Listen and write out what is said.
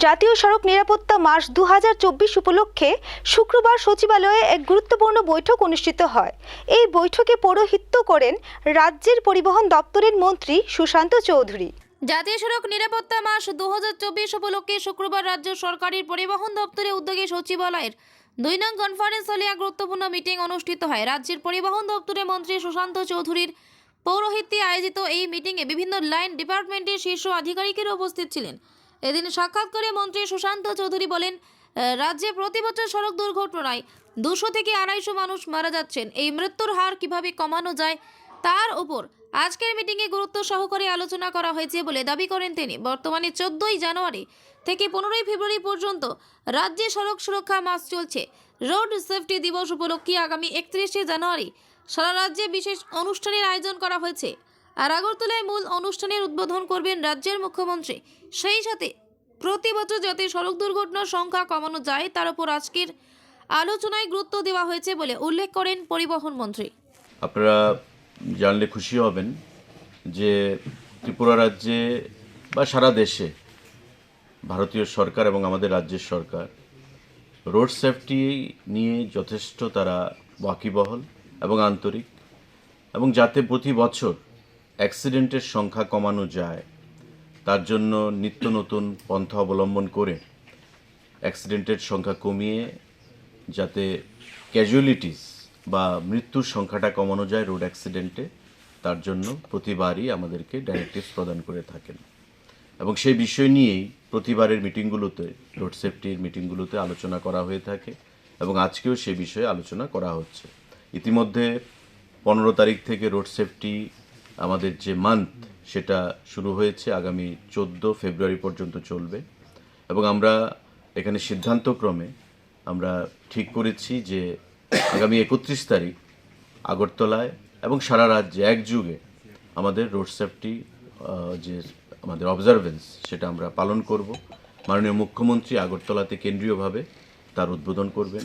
জাতীয় সড়ক নিরাপত্তা মাস দু হাজার চব্বিশ উপলক্ষে শুক্রবার সচিবালয়ে এক গুরুত্বপূর্ণ বৈঠক অনুষ্ঠিত হয়। এই বৈঠকে পৌরোহিত্য করেন রাজ্যের পরিবহন দপ্তরের মন্ত্রী সুশান্ত চৌধুরী। জাতীয় সড়ক নিরাপত্তা মাস দু হাজার চব্বিশ উপলক্ষে শুক্রবার রাজ্য সরকারের পরিবহন দপ্তরের উদ্যোগে সচিবালয়ের দুই নং কনফারেন্স হলে এক গুরুত্বপূর্ণ মিটিং অনুষ্ঠিত হয়। রাজ্যের পরিবহন দপ্তরের মন্ত্রী সুশান্ত চৌধুরীর পৌরোহিত্যে আয়োজিত এই মিটিংয়ে বিভিন্ন লাইন ডিপার্টমেন্টের শীর্ষ আধিকারিকেরা উপস্থিত ছিলেন। এদিন সাক্ষাৎ করে মন্ত্রী সুশান্ত চৌধুরী বলেন রাজ্যে প্রতি বছর সড়ক দুর্ঘটনায় দুশো থেকে আড়াইশো মানুষ মারা যাচ্ছেন। এই মৃত্যুর হার কীভাবে কমানো যায় তার উপর আজকের মিটিংয়ে গুরুত্ব সহকারে আলোচনা করা হয়েছে বলে দাবি করেন তিনি। বর্তমানে চোদ্দই জানুয়ারি থেকে পনেরোই ফেব্রুয়ারি পর্যন্ত রাজ্যে সড়ক সুরক্ষা মাস চলছে। রোড সেফটি দিবস উপলক্ষে আগামী একত্রিশে জানুয়ারি সারা রাজ্যে বিশেষ অনুষ্ঠানের আয়োজন করা হয়েছে। আর আগরতলায় মূল অনুষ্ঠানের উদ্বোধন করবেন রাজ্যের মুখ্যমন্ত্রী। সেই সাথে প্রতি বছর যাতে সড়ক দুর্ঘটনার সংখ্যা কমানো যায়, তার উপর আজকের আলোচনায় গুরুত্ব দেওয়া হয়েছে বলে উল্লেখ করেন পরিবহন মন্ত্রী। আপনারা জানলে খুশি হবেন যে ত্রিপুরা রাজ্যে বা সারা দেশে ভারতীয় সরকার এবং আমাদের রাজ্যের সরকার রোড সেফটি নিয়ে যথেষ্ট তারা ওয়াকিবহল এবং আন্তরিক এবং যাতে প্রতি বছর অ্যাক্সিডেন্টের সংখ্যা কমানো যায় তার জন্য নিত্য নতুন পন্থা অবলম্বন করে অ্যাক্সিডেন্টের সংখ্যা কমিয়ে যাতে ক্যাজুয়ালিটিস বা মৃত্যুর সংখ্যাটা কমানো যায় রোড অ্যাক্সিডেন্টে তার জন্য প্রতিবারই আমাদেরকে ডাইরেক্টিভস প্রদান করে থাকেন। এবং সেই বিষয় নিয়েই প্রতিবারের মিটিংগুলোতে রোড সেফটির মিটিংগুলোতে আলোচনা করা হয়ে থাকে এবং আজকেও সে বিষয়ে আলোচনা করা হচ্ছে। ইতিমধ্যে পনেরো তারিখ থেকে রোড সেফটি আমাদের যে মান্থ সেটা শুরু হয়েছে আগামী চোদ্দ ফেব্রুয়ারি পর্যন্ত চলবে। এবং আমরা এখানে সিদ্ধান্তক্রমে আমরা ঠিক করেছি যে আগামী একত্রিশ তারিখ আগরতলায় এবং সারা রাজ্যে এক যুগে আমাদের রোড সেফটি যে আমাদের অবজারভেন্স সেটা আমরা পালন করব। মাননীয় মুখ্যমন্ত্রী আগরতলাতে কেন্দ্রীয়ভাবে তার উদ্বোধন করবেন।